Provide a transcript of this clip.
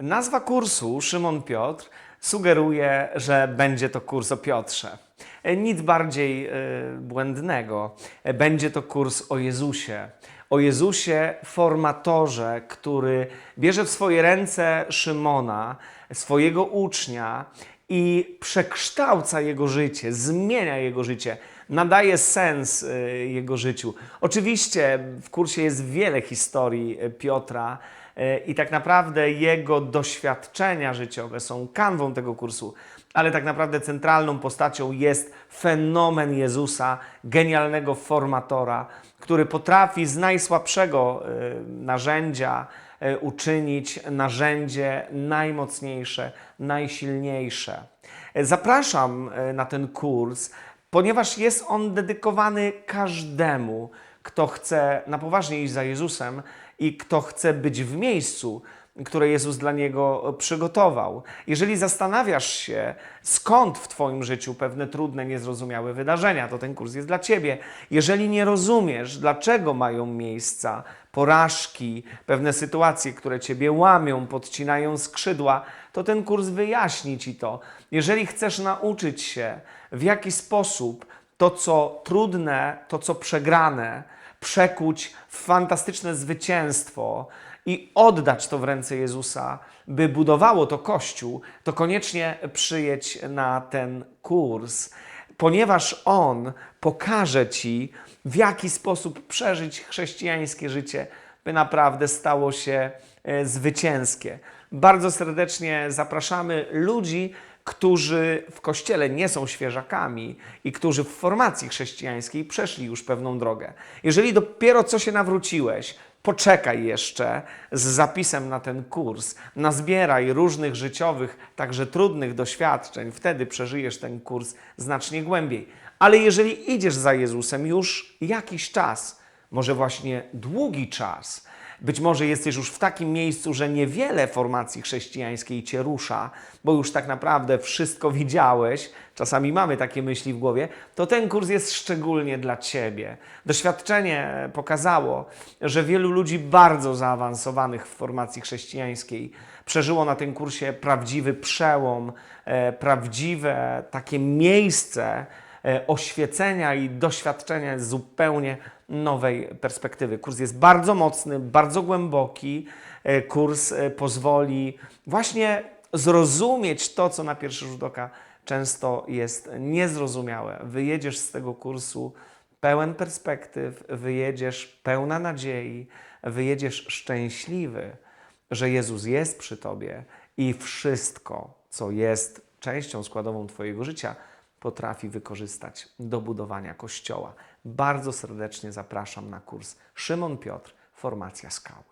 Nazwa kursu Szymon Piotr sugeruje, że będzie to kurs o Piotrze. Nic bardziej e, błędnego. Będzie to kurs o Jezusie. O Jezusie, formatorze, który bierze w swoje ręce Szymona, swojego ucznia i przekształca jego życie, zmienia jego życie, nadaje sens e, jego życiu. Oczywiście w kursie jest wiele historii e, Piotra i tak naprawdę jego doświadczenia życiowe są kanwą tego kursu, ale tak naprawdę centralną postacią jest fenomen Jezusa, genialnego formatora, który potrafi z najsłabszego e, narzędzia e, uczynić narzędzie najmocniejsze, najsilniejsze. E, Zapraszam e, na ten kurs, ponieważ jest on dedykowany każdemu, kto chce na poważnie iść za Jezusem i kto chce być w miejscu, które Jezus dla niego przygotował. Jeżeli zastanawiasz się, skąd w Twoim życiu pewne trudne, niezrozumiałe wydarzenia, to ten kurs jest dla Ciebie. Jeżeli nie rozumiesz, dlaczego mają miejsca porażki, pewne sytuacje, które Ciebie łamią, podcinają skrzydła, to ten kurs wyjaśni Ci to. Jeżeli chcesz nauczyć się, w jaki sposób to, co trudne, to, co przegrane, przekuć w fantastyczne zwycięstwo i oddać to w ręce Jezusa, by budowało to Kościół, to koniecznie przyjedź na ten kurs, ponieważ on pokaże Ci, w jaki sposób przeżyć chrześcijańskie życie, by naprawdę stało się e, zwycięskie. Bardzo serdecznie zapraszamy ludzi, którzy w kościele nie są świeżakami i którzy w formacji chrześcijańskiej przeszli już pewną drogę. Jeżeli dopiero co się nawróciłeś, poczekaj jeszcze z zapisem na ten kurs. Nazbieraj różnych życiowych, także trudnych doświadczeń, wtedy przeżyjesz ten kurs znacznie głębiej. Ale jeżeli idziesz za Jezusem już jakiś czas, może właśnie długi czas, być może jesteś już w takim miejscu, że niewiele formacji chrześcijańskiej cię rusza, bo już tak naprawdę wszystko widziałeś, czasami mamy takie myśli w głowie, to ten kurs jest szczególnie dla ciebie. Doświadczenie pokazało, że wielu ludzi bardzo zaawansowanych w formacji chrześcijańskiej przeżyło na tym kursie prawdziwy przełom, e, prawdziwe takie miejsce, oświecenia i doświadczenia zupełnie nowej perspektywy. Kurs jest bardzo mocny, bardzo głęboki. E, Kurs e, pozwoli właśnie zrozumieć to, co na pierwszy rzut oka często jest niezrozumiałe. Wyjedziesz z tego kursu pełen perspektyw, wyjedziesz pełna nadziei, wyjedziesz szczęśliwy, że Jezus jest przy tobie i wszystko, co jest częścią składową Twojego życia, potrafi wykorzystać do budowania Kościoła. Bardzo serdecznie zapraszam na kurs Szymon Piotr, Formacja Skały.